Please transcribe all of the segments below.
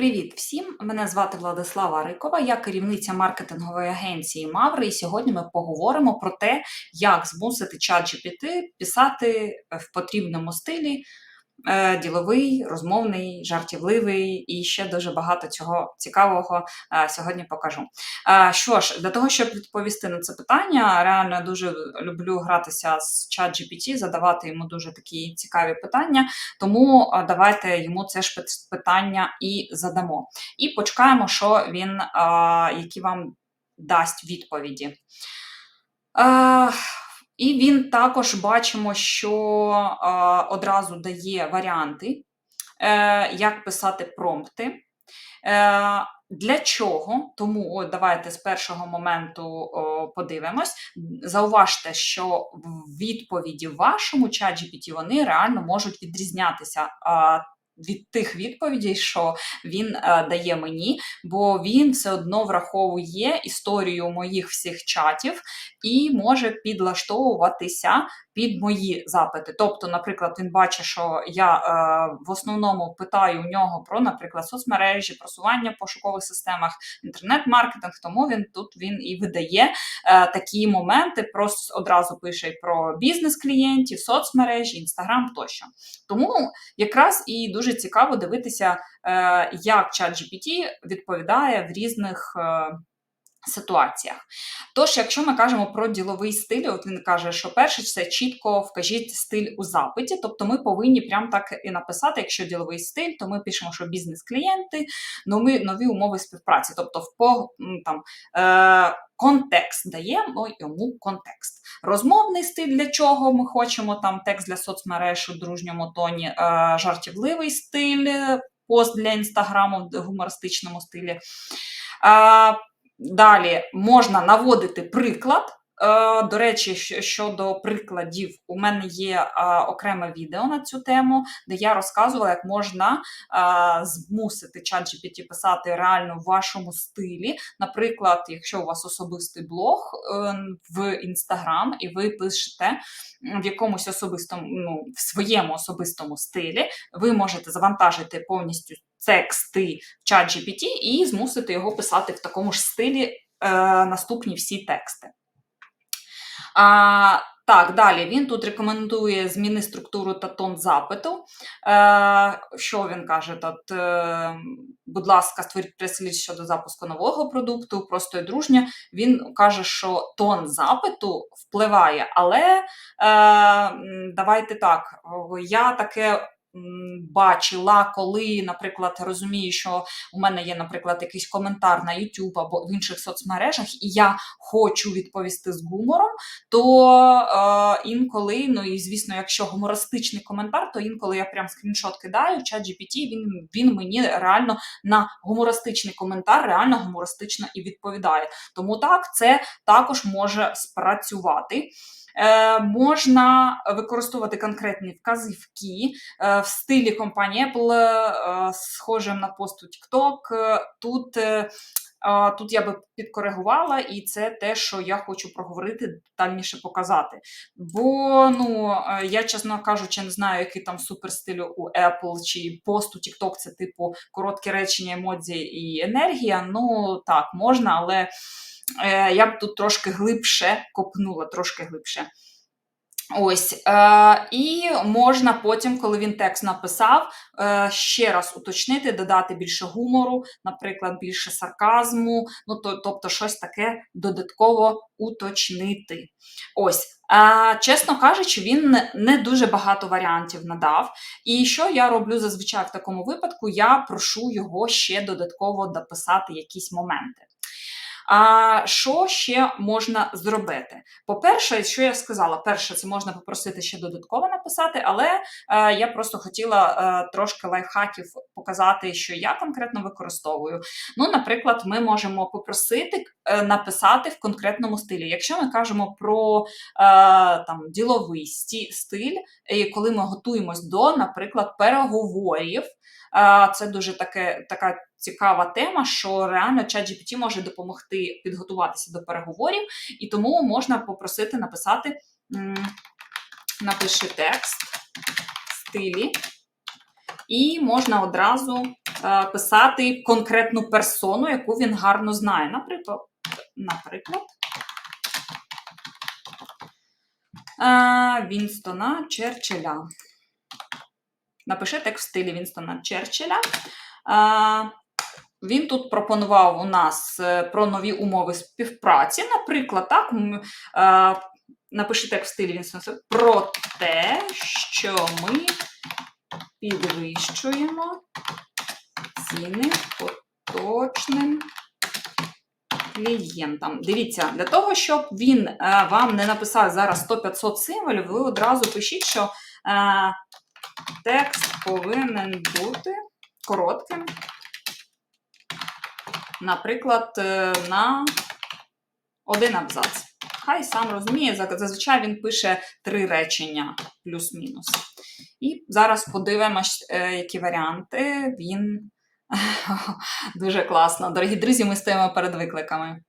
Привіт всім! Мене звати Владислава Рикова, я керівниця маркетингової агенції Маври, і сьогодні ми поговоримо про те, як змусити ChatGPT писати в потрібному стилі діловий, розмовний, жартівливий і ще дуже багато цього цікавого е, сьогодні покажу. Е, Що ж, для того, щоб відповісти на це питання, реально дуже люблю гратися з ChatGPT, задавати йому дуже такі цікаві питання. Тому давайте йому це ж питання і задамо. І почекаємо, що він, які вам дасть відповіді. І він також бачимо, що одразу дає варіанти, е, як писати промпти. Е, для чого? Тому от давайте з першого моменту о, подивимось. Зауважте, що в відповіді вашому ChatGPT вони реально можуть відрізнятися а, від тих відповідей, що він е, дає мені, бо він все одно враховує історію моїх всіх чатів і може підлаштовуватися під мої запити. Тобто, наприклад, він бачить, що я е, в основному питаю у нього про, наприклад, соцмережі, просування в пошукових системах, інтернет-маркетинг, тому він тут він і видає е, такі моменти, просто одразу пише про бізнес-клієнтів, соцмережі, інстаграм тощо. Тому якраз і дуже цікаво дивитися, е, як ChatGPT відповідає в різних. Ситуаціях. Тож, якщо ми кажемо про діловий стиль, от він каже, що перше це чітко вкажіть стиль у запиті. Тобто ми повинні прям так і написати, якщо діловий стиль, то ми пишемо, що бізнес-клієнти, нові, нові умови співпраці. Тобто, в там, е, контекст даємо йому контекст. Розмовний стиль, для чого ми хочемо там текст для соцмереж у дружньому тоні, е, жартівливий стиль, е, пост для інстаграму в гумористичному стилі. Е, Далі можна наводити приклад. Е, До речі, щодо прикладів, у мене є е, окреме відео на цю тему, де я розказувала, як можна е, змусити ChatGPT писати реально в вашому стилі. Наприклад, якщо у вас особистий блог в Instagram, і ви пишете в якомусь особистому, ну, в своєму особистому стилі, ви можете завантажити повністю тексти в ChatGPT і змусити його писати в такому ж стилі е, наступні всі тексти. А, так, далі він тут рекомендує зміни структуру та тон запиту. Е, що він каже? Тут, е, будь ласка, створіть прес-ліст щодо запуску нового продукту, просто і дружньо. Він каже, що тон запиту впливає, але е, давайте так, я таке. Бачила, коли, наприклад, розумію, що у мене є, наприклад, якийсь коментар на YouTube або в інших соцмережах, і я хочу відповісти з гумором, то е, інколи, ну і звісно, якщо гумористичний коментар, то інколи я прям скріншот кидаю, чат GPT, він, він мені реально на гумористичний коментар реально гумористично і відповідає. Тому так, це також може спрацювати. Е, можна використовувати конкретні вказівки е, в стилі компанії Apple, е, схожим на пост у TikTok. Тут Тут я би підкоригувала, і це те, що я хочу проговорити, детальніше показати. Бо, ну, я, чесно кажучи, не знаю, який там суперстиль у Apple чи пост у TikTok, це типу короткі речення, емодзі і енергія. Ну, так, можна, але я б тут трошки глибше копнула, трошки глибше. Ось, е, і можна потім, коли він текст написав, е, ще раз уточнити, додати більше гумору, наприклад, більше сарказму, ну то, тобто щось таке додатково уточнити. Ось, е, чесно кажучи, він не дуже багато варіантів надав. І що я роблю зазвичай в такому випадку? Я прошу його ще додатково дописати якісь моменти. А що ще можна зробити? По-перше, що я сказала, перше, це можна попросити ще додатково написати, але е, я просто хотіла е, трошки лайфхаків показати, що я конкретно використовую. Ну, наприклад, ми можемо попросити е, написати в конкретному стилі. Якщо ми кажемо про там діловий стиль, і коли ми готуємось до, наприклад, переговорів. Це дуже таке, така цікава тема, що реально ChatGPT може допомогти підготуватися до переговорів, і тому можна попросити написати, напиши текст в стилі, і можна одразу е, писати конкретну персону, яку він гарно знає. Наприклад, наприклад е, Вінстона Черчилля. Напиши текст в стилі Вінстона Черчилля. Він тут пропонував у нас е, про нові умови співпраці. Наприклад, так, е, напиши текст в стилі Черчилля про те, що ми підвищуємо ціни поточним клієнтам. Дивіться, для того, щоб він е, вам не написав зараз 100-500 символів, ви одразу пишіть, що текст повинен бути коротким. Наприклад, е, на один абзац. Хай сам розуміє, зазвичай він пише три речення плюс-мінус. І зараз подивимось, е, які варіанти він дуже класно. Дорогі друзі, ми стоїмо перед викликами,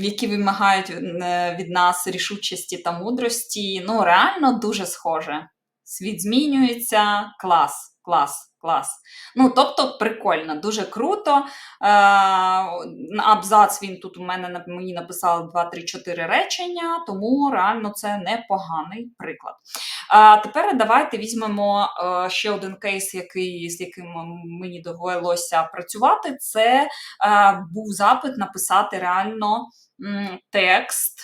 які вимагають е, від нас рішучості та мудрості. Ну, реально дуже схоже. Світ змінюється, клас, клас. Клас. Ну, тобто, прикольно, дуже круто. Е, абзац він тут у мене мені написали 2-3-4 речення, тому реально це непоганий приклад. А тепер давайте візьмемо е, ще один кейс, який, з яким мені довелося працювати. Це е, був запит написати реально м, текст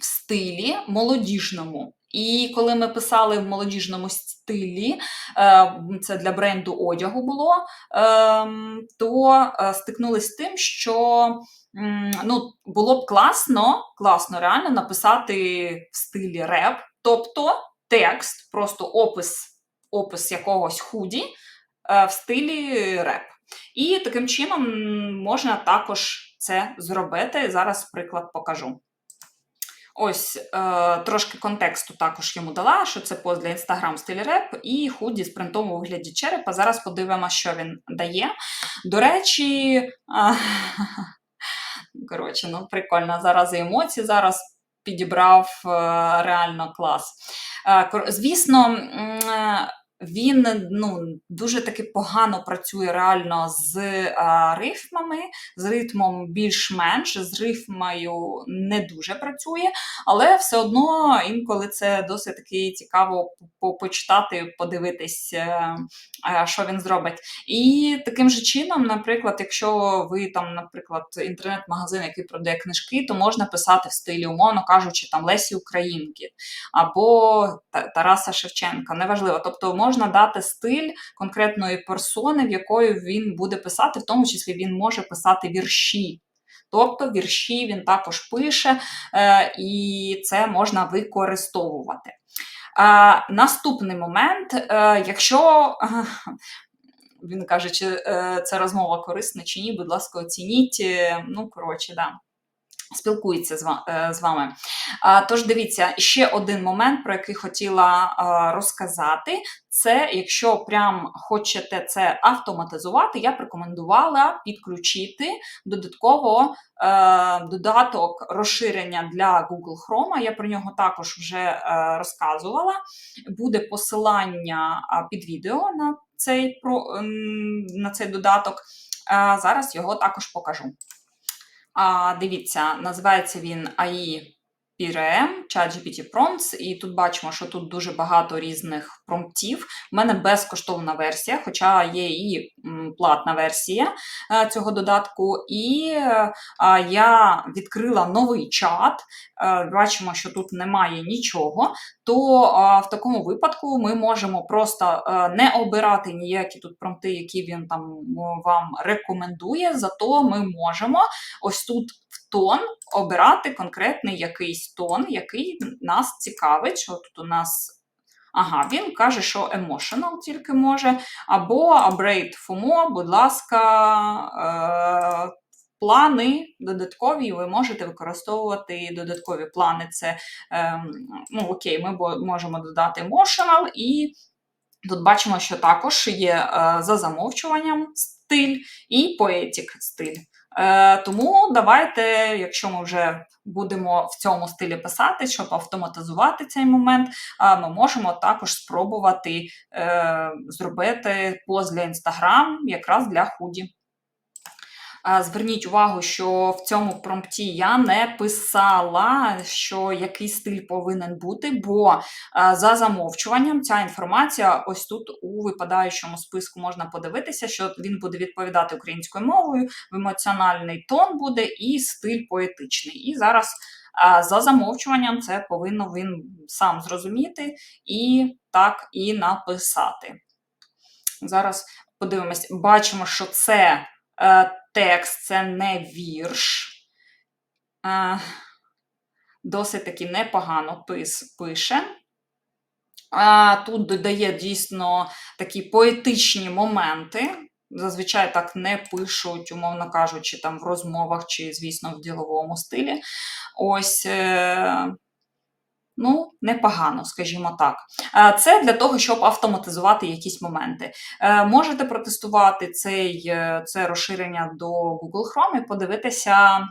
в стилі молодіжному. І коли ми писали в молодіжному стилі, е, це для бренду одягу було, ем, то е, стикнулись з тим, що ну, було б класно, класно реально написати в стилі реп, тобто текст, просто опис, опис якогось худі е, в стилі реп. І таким чином можна також це зробити. Зараз приклад покажу. Ось е, трошки контексту також йому дала, що це пост для інстаграм стиль реп і худі з принтом у вигляді черепа. Зараз подивимося, що він дає. До речі, е, коротше, ну прикольно. Зараз і емоції зараз підібрав е, реально клас. Е, звісно, е, він ну, дуже таки погано працює реально з е, рифмами, з ритмом більш-менш, з рифмою не дуже працює, але все одно інколи це досить таки цікаво почитати, подивитись, е, е, що він зробить. І таким же чином, наприклад, якщо ви там, наприклад, інтернет-магазин, який продає книжки, то можна писати в стилі, умовно кажучи, там Лесі Українки або Тараса Шевченка, неважливо. Тобто можна дати стиль конкретної персони, в якої він буде писати, в тому числі він може писати вірші. Тобто вірші він також пише, е, і це можна використовувати. Наступний момент, е, якщо він каже, чи це розмова корисна чи ні, будь ласка, оцініть. Е, Ну, коротше, да. Спілкується з е, вами. Тож дивіться, ще один момент, про який хотіла розказати. Це якщо прям хочете це автоматизувати, я б рекомендувала підключити додатково е, додаток розширення для Google Chrome. Я про нього також вже е, розказувала. Буде посилання під відео на цей, на цей додаток. Зараз його також покажу. А, дивіться, називається він AI PRM, ChatGPT Prompts, і тут бачимо, що тут дуже багато різних промптів. У мене безкоштовна версія, хоча є і платна версія е, цього додатку. І е, я відкрила новий чат. Е, бачимо, що тут немає нічого. То в такому випадку ми можемо просто не обирати ніякі тут промпти, які він там вам рекомендує. Зато ми можемо ось тут в тон обирати конкретний якийсь тон, який нас цікавить. Що тут у нас. Ага, він каже, що emotional тільки може, або upgrade FOMO, будь ласка, е, плани додаткові, ви можете використовувати додаткові плани. Це, е, ну окей, ми можемо додати emotional, і тут бачимо, що також є е, за замовчуванням стиль і poetic стиль. Е, тому давайте, якщо ми вже будемо в цьому стилі писати, щоб автоматизувати цей момент, е, ми можемо також спробувати е, зробити пост для Instagram якраз для худі. Зверніть увагу, що в цьому промпті я не писала, що який стиль повинен бути, бо за замовчуванням ця інформація ось тут у випадаючому списку можна подивитися, що він буде відповідати українською мовою, емоціональний тон буде і стиль поетичний. І зараз за замовчуванням це повинно він сам зрозуміти і так і написати. Зараз подивимось, бачимо, що це е, текст, це не вірш. Досить таки непогано пис, пише. А, тут додає дійсно такі поетичні моменти. Зазвичай так не пишуть, умовно кажучи, там в розмовах чи, звісно, в діловому стилі. Ось. Е, Ну, непогано, скажімо так. Е, Це для того, щоб автоматизувати якісь моменти. Е, Можете протестувати цей, е, це розширення до Google Chrome і подивитися,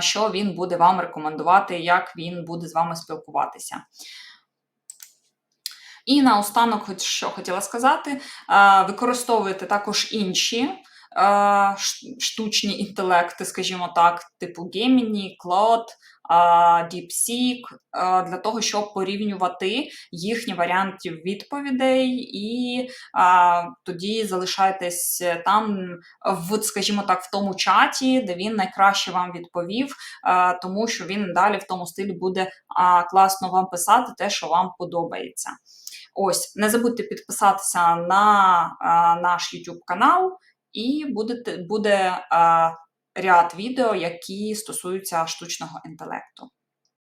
що він буде вам рекомендувати, як він буде з вами спілкуватися. І наостанок, що хотіла сказати, е, використовуєте також інші штучні інтелекти, скажімо так, типу Gemini, Claude, DeepSeek, для того, щоб порівнювати їхні варіанти відповідей, і тоді залишайтесь там, в, скажімо так, в тому чаті, де він найкраще вам відповів, тому що він далі в тому стилі буде класно вам писати те, що вам подобається. Ось, не забудьте підписатися на наш YouTube канал, і буде а, ряд відео, які стосуються штучного інтелекту.